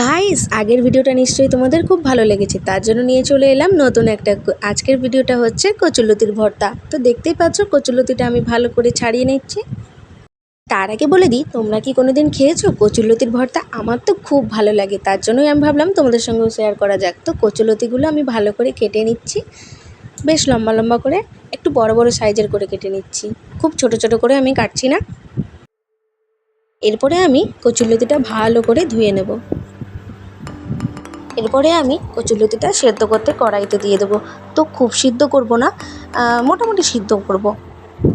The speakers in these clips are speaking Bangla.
গাইস আগের ভিডিওটা নিশ্চয়ই তোমাদের খুব ভালো লেগেছে, তার জন্য নিয়ে চলে এলাম নতুন একটা আজকের ভিডিওটা হচ্ছে কচুলতির ভর্তা। তো দেখতেই পাচ্ছ কচুলতিটা আমি ভালো করে ছাড়িয়ে নিচ্ছি। তার আগে বলে দিই, তোমরা কি কোনোদিন খেয়েছো কচুলতির ভর্তা? আমার তো খুব ভালো লাগে, তার জন্যই আমি ভাবলাম তোমাদের সঙ্গেও শেয়ার করা যাক। তো কচুলতিগুলো আমি ভালো করে কেটে নিচ্ছি, বেশ লম্বা লম্বা করে, একটু বড় বড় সাইজের করে কেটে নিচ্ছি। খুব ছোট ছোট করে আমি কাটছি না। এরপরে আমি কচুলতিটা ভালো করে ধুয়ে নেব। এরপরে আমি কচুলতিটা সেদ্ধ করতে কড়াইতে দিয়ে দেবো। তো খুব সিদ্ধ করব না মোটামুটি সিদ্ধ করব।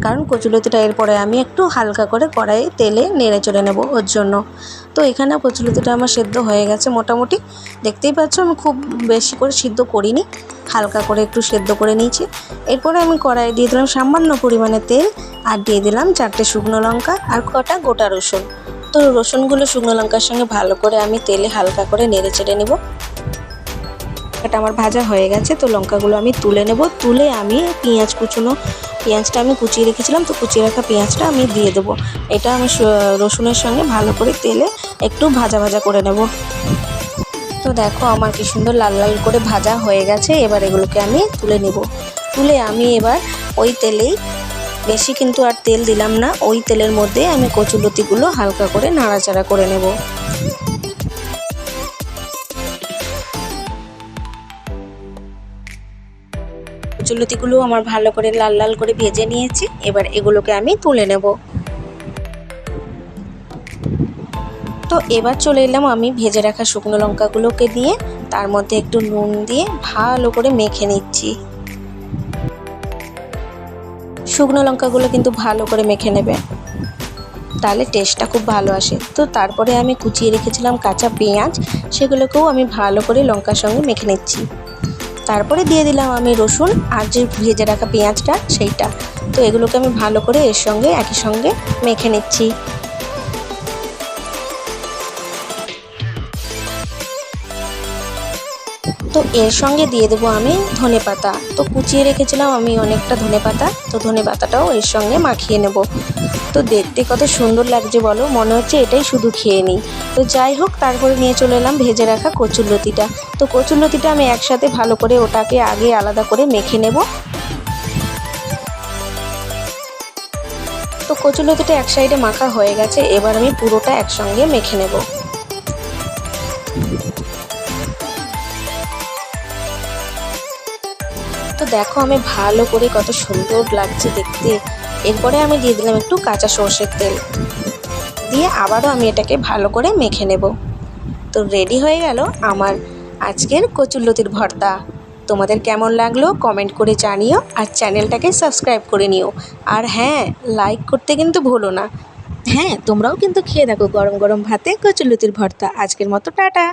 কারণ কচুলতিটা এরপরে আমি একটু হালকা করে কড়াইয়ে তেলে নেড়ে চড়ে নেব ওর জন্য। তো এখানে কচুলতিটা আমার সেদ্ধ হয়ে গেছে মোটামুটি। দেখতেই পাচ্ছ আমি খুব বেশি করে সিদ্ধ করিনি, হালকা করে একটু সেদ্ধ করে নিয়েছি। এরপরে আমি কড়াইয়ে দিয়ে দিলাম সামান্য পরিমাণে তেল আর দিয়ে দিলাম চারটে শুকনো লঙ্কা আর কটা গোটা রসুন। তো রসুনগুলো শুকনো লঙ্কার সঙ্গে ভালো করে আমি তেলে হালকা করে নেড়ে চেড়ে নেব। এটা আমার ভাজা হয়ে গেছে, তো লঙ্কাগুলো আমি তুলে নেব। তুলে আমি পেঁয়াজ কুচুনো, পেঁয়াজটা আমি কুচিয়ে রেখেছিলাম, তো কুচিয়ে রাখা পেঁয়াজটা আমি দিয়ে দেবো। এটা আমি রসুনের সঙ্গে ভালো করে তেলে একটু ভাজা ভাজা করে নেব। তো দেখো আমার কি সুন্দর লাল লাল করে ভাজা হয়ে গেছে, এবার এগুলোকে আমি তুলে নেব। তুলে আমি এবার ওই তেলেই বেশি কিন্তু আর তেল দিলাম না। ওই তেলের মধ্যে আমি কচুলতিগুলো হালকা করে নাড়াচাড়া করে নেব। কচুলতিগুলো আমার ভালো করে লাল লাল করে ভেজে নিয়েছি। এবার এগুলোকে আমি তুলে নেব। তো এবার চলে এলাম আমি ভেজে রাখা শুকনো লঙ্কাগুলোকে দিয়ে, তার মধ্যে একটু নুন দিয়ে ভালো করে মেখে নিচ্ছি। শুকনো লঙ্কাগুলো কিন্তু ভালো করে মেখে নেবে। তাহলে টেস্টটা খুব ভালো আসে। তো তারপরে আমি কুচিয়ে রেখেছিলাম কাঁচা পেঁয়াজ, সেগুলোকেও আমি ভালো করে লঙ্কার সঙ্গে মেখে নিচ্ছি। তারপরে দিয়ে দিলাম আমি রসুন আর যে ভেজে রাখা পেঁয়াজটা, সেইটা। তো এগুলোকে আমি ভালো করে এর সঙ্গে, একই সঙ্গে মেখে নিচ্ছি। তো এর সঙ্গে দিয়ে দেবো আমি ধনে পাতা। তো কুচিয়ে রেখেছিলাম আমি অনেকটা ধনে পাতা। তো ধনে পাতাটাও এর সঙ্গে মাখিয়ে নেব। তো দেখতে কত সুন্দর লাগছে বলো, মনে হচ্ছে এটাই শুধু খেয়ে নিই। তো যাই হোক, তারপরে নিয়ে চলে এলাম ভেজে রাখা কচুরলতিটা তো কচুরলতিটা আমি একসাথে ভালো করে ওটাকে আগে আলাদা করে মেখে নেব। তো কচুরলতিটা এক সাইডে মাখা হয়ে গেছে, এবার আমি পুরোটা একসঙ্গে মেখে নেব। দেখো আমি ভালো করে কত সুন্দর লাগছে দেখতে। এরপরে আমি দিয়ে দিলাম একটু কাঁচা সর্ষের তেল। দিয়ে আবারও আমি এটাকে ভালো করে মেখে নেব। তো রেডি হয়ে গেল আমার আজকের কচুরলতির ভর্তা। তোমাদের কেমন লাগল কমেন্ট করে জানিও আর চ্যানেলটাকে সাবস্ক্রাইব করে নিও। আর হ্যাঁ লাইক করতে কিন্তু ভুলো না। হ্যাঁ তোমরাও কিন্তু খেয়ে দেখো গরম গরম ভাতে কচুরলতির ভর্তা। আজকের মতো টাটা।